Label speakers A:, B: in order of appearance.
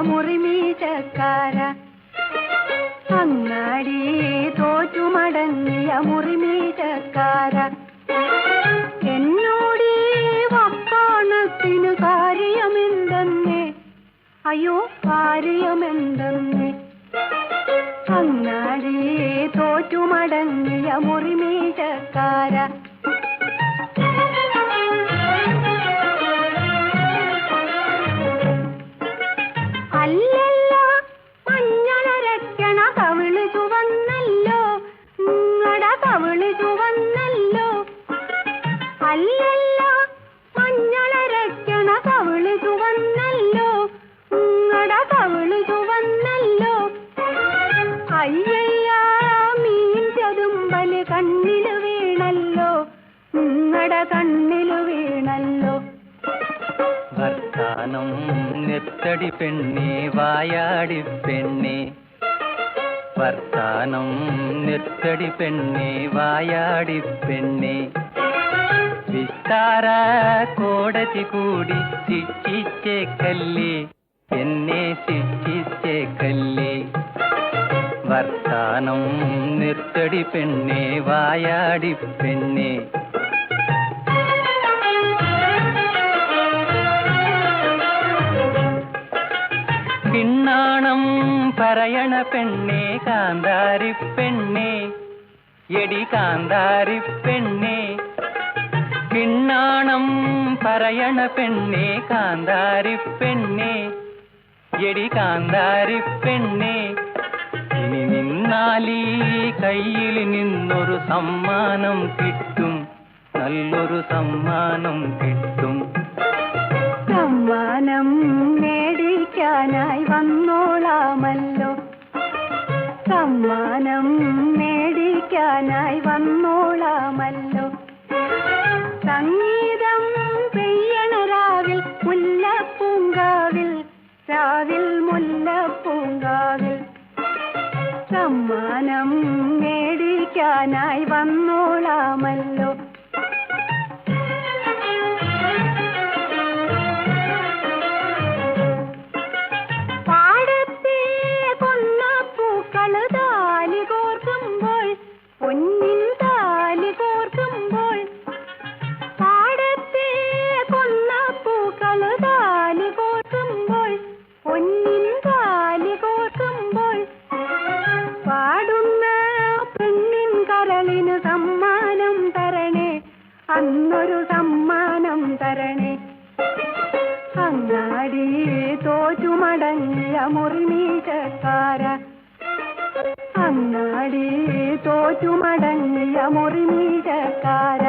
A: മുറിമീശക്കാര. അങ്ങാടി തോറ്റുമടങ്ങിയ മുറിമീശക്കാര. എന്നോടേ വക്കാണത്തിന് കാര്യമെന്തെന്നേ? അയ്യോ കാര്യമെന്തെന്നേ? അങ്ങാടി തോറ്റുമടങ്ങിയ മുറിമീശക്കാര. നിങ്ങട വന്നല്ലോ. അല്ലല്ല മഞ്ഞളരക്കണ കവിൾ ചുവന്നല്ലോ നിങ്ങട കവിൾ ചുവന്നല്ലോ അയ്യയ്യ മീൻ ചതുമ്പൽ കണ്ണിൽ വീണല്ലോ. ഉങ്ങട കണ്ണിൽ വീണല്ലോ.
B: വർത്താനം നെത്തടി പെണ്ണേ വായാടി പെണ്ണെ. വർത്താനം. നെത്തടി പെണ്ണെ വായാടി പെണ്ണെ. വിസ്താര കോടതി കൂടി ശിക്ഷിച്ചേക്കല്ലേ? എന്നെ ശിക്ഷിച്ചേക്കല്ലേ? വർത്താനം നിർത്തടി പെണ്ണെ വായാടി പെണ്ണെ. കിണ്ണാണം പറയണ പെണ്ണേ കാന്താരി പെണ്ണേ. എടി കാന്താരി പെണ്ണേ. കിണ്ണാണം പറയണ പെണ്ണേ കാന്താരി പെണ്ണേ. എടി കാന്താരി പെണ്ണേ. ഇനി നിന്നാലീ കയ്യിൽ നിന്നൊരു സമ്മാനം കിട്ടും. നല്ലൊരു സമ്മാനം കിട്ടും.
A: സമ്മാനം മേടിക്കാനായി വന്നോളാമല്ലോ. സംഗീതം പെയ്യണ രാവിൽ മുല്ലപ്പൂങ്കാവിൽ രാവിൽ മുല്ലപ്പൂങ്കാവിൽ. സമ്മാനം മേടിക്കാനായി വന്നോളാമല്ലോ. അന്നൊരു സമ്മാനം തരണേ. അങ്ങാടി തോറ്റുമടങ്ങിയ മുറിമീശക്കാര അങ്ങാടി തോറ്റുമടങ്ങിയ മുറിമീശക്കാര